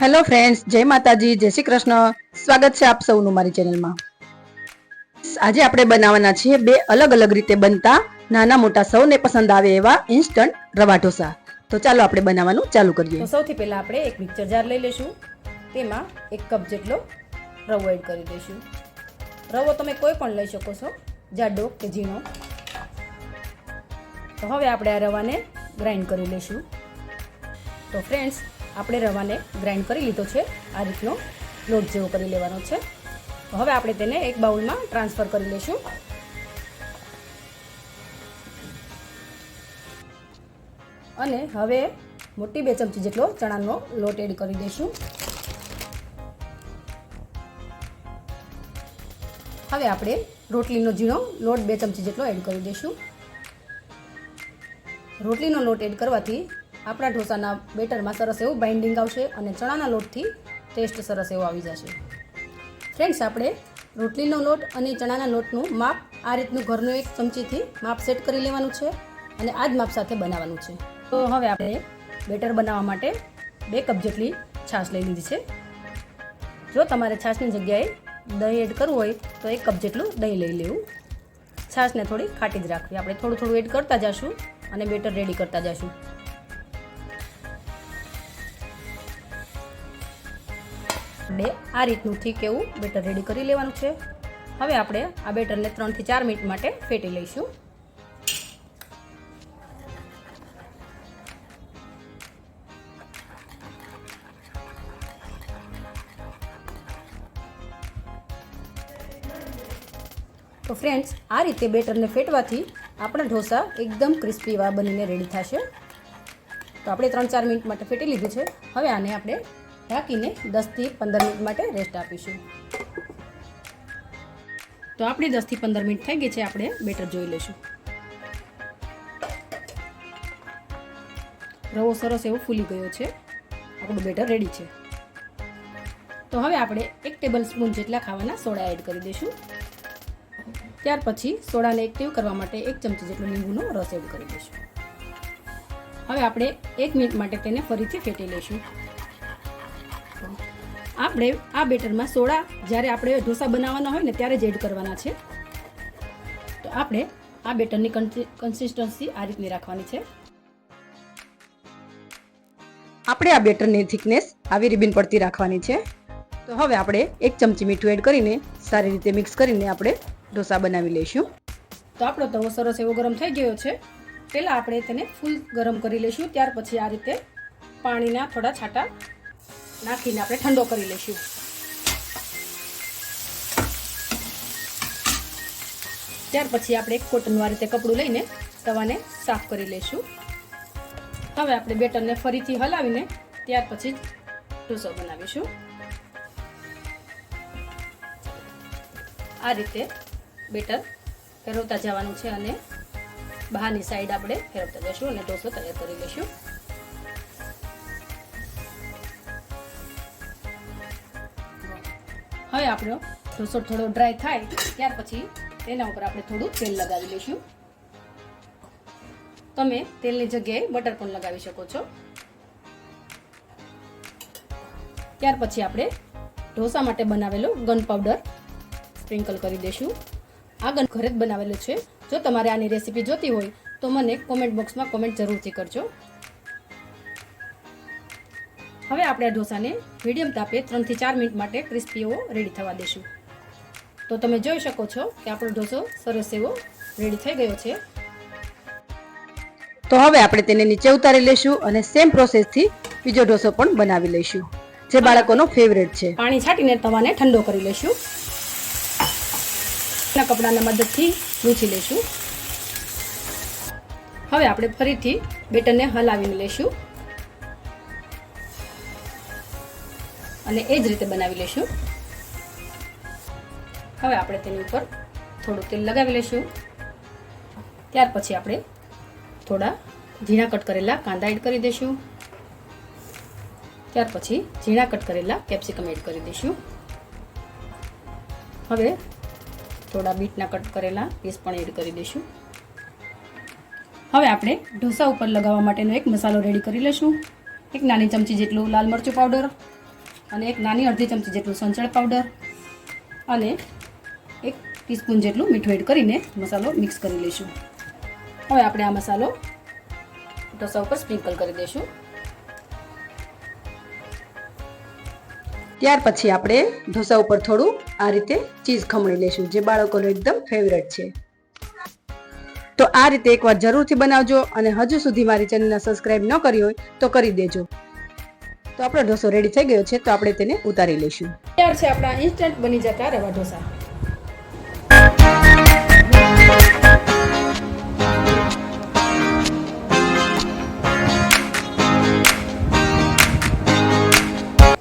Hello friends જય માતાજી, જય શ્રી કૃષ્ણ. સ્વાગત છે આપ સૌનું મારી ચેનલમાં. આજે આપણે બનાવવાના છીએ બે અલગ અલગ રીતે બનતા નાના મોટા સૌને પસંદ આવે એવા ઇન્સ્ટન્ટ રવા ઢોસા. તો ચાલો આપણે બનાવવાનું ચાલુ કરીએ. તો સૌથી પહેલાં આપણે એક મિક્સર જાર લઈ લઈશું. તેમાં એક કપ જેટલો રવો એડ કરી દઈશું. રવો તમે કોઈ પણ લઈ શકો છો, જાડો કે ઝીણો. તો હવે આપણે આ રવાને ગ્રાઇન્ડ કરી લઈશું. તો ફ્રેન્ડ્સ આપણે રવાને ગ્રાઇન્ડ કરી લીધો છે. આ રીતનો લોટ જેવો કરી લેવાનો છે. હવે આપણે તેને એક બાઉલમાં ટ્રાન્સફર કરી લઈશું. અને હવે મોટી બે ચમચી જેટલો ચણાનો લોટ એડ કરી દઈશું. હવે આપણે રોટલીનો ઝીણો લોટ બે ચમચી જેટલો એડ કરી દઈશું. રોટલીનો લોટ એડ કરવાથી આપણા ઢોસાના બેટરમાં સરસ એવું બાઇન્ડિંગ આવશે અને ચણાના લોટથી ટેસ્ટ સરસ એવો આવી જશે. ફ્રેન્ડ્સ આપણે રોટલીનો લોટ અને ચણાના લોટનું માપ આ રીતનું ઘરનું એક ચમચીથી માપ સેટ કરી લેવાનું છે અને આ જ માપ સાથે બનાવવાનું છે. તો હવે આપણે બેટર બનાવવા માટે બે કપ જેટલી છાશ લઈ લીધી છે. જો તમારે છાશની જગ્યાએ દહીં એડ કરવું હોય તો એક કપ જેટલું દહીં લઈ લેવું. છાશને થોડી ખાટી જ રાખવી. આપણે થોડું થોડું એડ કરતા જશું અને બેટર રેડી કરતા જશું. બે. આ રીતનું થીક એવું બેટર રેડી કરી લેવાનું છે. હવે આપણે આ બેટરને ત્રણથી ચાર મિનિટ માટે ફેટી લઈશું. તો ફ્રેન્ડ્સ આ રીતે બેટરને ફેટવાથી આપણા ઢોસા એકદમ ક્રિસ્પી એવા બનીને રેડી થશે. તો આપણે ત્રણ ચાર મિનિટ માટે ફેટી લીધું છે. હવે આને આપણે ઢાંકીને દસથી પંદર મિનિટ માટે રેસ્ટ આપીશું. તો આપણી દસથી પંદર મિનિટ થઈ ગઈ છે, આપણે બેટર જોઈ લઈશું. રવો સરસ એવો ફૂલી ગયો છે. આપણું બેટર રેડી છે. તો હવે આપણે એક ટેબલ સ્પૂન જેટલા ખાવાના સોડા એડ કરી દઈશું. ત્યાર પછી સોડાને એક્ટિવ કરવા માટે એક ચમચી જેટલો લીંબુનો રસ એડ કરી દઈશું. હવે આપણે એક મિનિટ માટે તેને ફરીથી ફેટી લઈશું. આપણે આ બેટરમાં સોડા જ્યારે આપણે ઢોસા બનાવવાના હોય ને ત્યારે જ એડ કરવાના છે. તો આપણે આ બેટરની કન્સિસ્ટન્સી આ રીતની રાખવાની છે. આપણે આ બેટરની થિકનેસ આવી રિબિન પડતી રાખવાની છે. તો હવે આપણે એક ચમચી મીઠું એડ કરીને સારી રીતે મિક્સ કરીને આપણે ઢોસા બનાવી લઈશું. તો આપણો તવો સરસ એવો ગરમ થઈ ગયો છે. પહેલાં આપણે તેને ફૂલ ગરમ કરી લઈશું ત્યાર પછી આ રીતે પાણીના થોડા છાંટા નાખીને આપણે ઠંડો કરી લઈશું. ત્યાર પછી આપણે એક કોટનનું આ રીતે કપડું લઈને તવાને સાફ કરી લઈશું. હવે આપણે બેટરને ફરીથી હલાવીને ત્યાર પછી જ ઢોસો બનાવીશું. આ રીતે બેટર ફેરવતા જવાનું છે અને બહારની સાઈડ આપણે ફેરવતા જઈશું અને ઢોસો તૈયાર કરી લઈશું. હવે આપણો ઢોસો થોડો ડ્રાય થાય, ત્યાર પછી તેના ઉપર આપણે થોડું તેલ લગાવી લઈશું. તમે તેલની જગ્યાએ બટર પણ લગાવી શકો છો. ત્યાર પછી આપણે ઢોસા માટે બનાવેલો ગન પાવડર સ્પ્રિંકલ કરી દઈશું. આ ગન ઘરે જ બનાવેલું છે. જો તમારે આની રેસીપી જોતી હોય તો મને કોમેન્ટ બોક્સમાં કોમેન્ટ જરૂરથી કરજો. હવે આપણે આ ઢોસાને મીડિયમ તાપે ત્રણથી ચાર મિનિટ માટે ક્રિસ્પી એવો રેડી થવા દઈશું. તો તમે જોઈ શકો છો કે આપણો ઢોસો સરસ એવો રેડી થઈ ગયો છે. તો હવે આપણે તેને નીચે ઉતારી લઈશું અને સેમ પ્રોસેસથી બીજો ઢોસો પણ બનાવી લઈશું, જે બાળકોનો ફેવરેટ છે. પાણી છાંટીને તવાને ઠંડો કરી લઈશું. કપડાના મદદથી લૂછી લઈશું. હવે આપણે ફરીથી બેટરને હલાવીને લઈશું. અને એ જ રીતે બનાવી લઈશું હવે આપણે તેની ઉપર થોડું તેલ લગાવી લઈશું ત્યાર પછી આપણે થોડા ઝીણા કટ કરેલા કાંદા એડ કરી દઈશું ત્યાર પછી ઝીણા કટ કરેલા કેપ્સિકમ એડ કરી દઈશું હવે થોડા બીટના કટ કરેલા પીસ પણ એડ કરી દઈશું હવે આપણે ઢોસા ઉપર લગાવવા માટેનો એક મસાલો રેડી કરી લઈશું એક નાની ચમચી જેટલું લાલ મરચું પાવડર અને એક નાની અડધી ચમચી જેટલું સંચળ પાવડર અને એક ટીસ્પૂન જેટલું મીઠું એડ કરીને મસાલો મિક્સ કરી લઈશું. હવે આપણે આ મસાલો ઢોસા ઉપર સ્પ્રિંકલ કરી દઈશું. ત્યાર પછી આપણે ઢોસા ઉપર થોડું આ રીતે ચીઝ ખમણી લઈશું, જે બાળકોનો એકદમ ફેવરેટ છે. તો આ રીતે એકવાર જરૂરથી બનાવજો અને હજુ સુધી મારી ચેનલને સબસ્ક્રાઈબ ન કરી હોય તો કરી દેજો. તો આપણો ઢોસો રેડી થઈ ગયો છે, તો આપણે તેને ઉતારી લઈશું. તૈયાર છે આપણા ઇન્સ્ટન્ટ બની જતા રવા ઢોસા.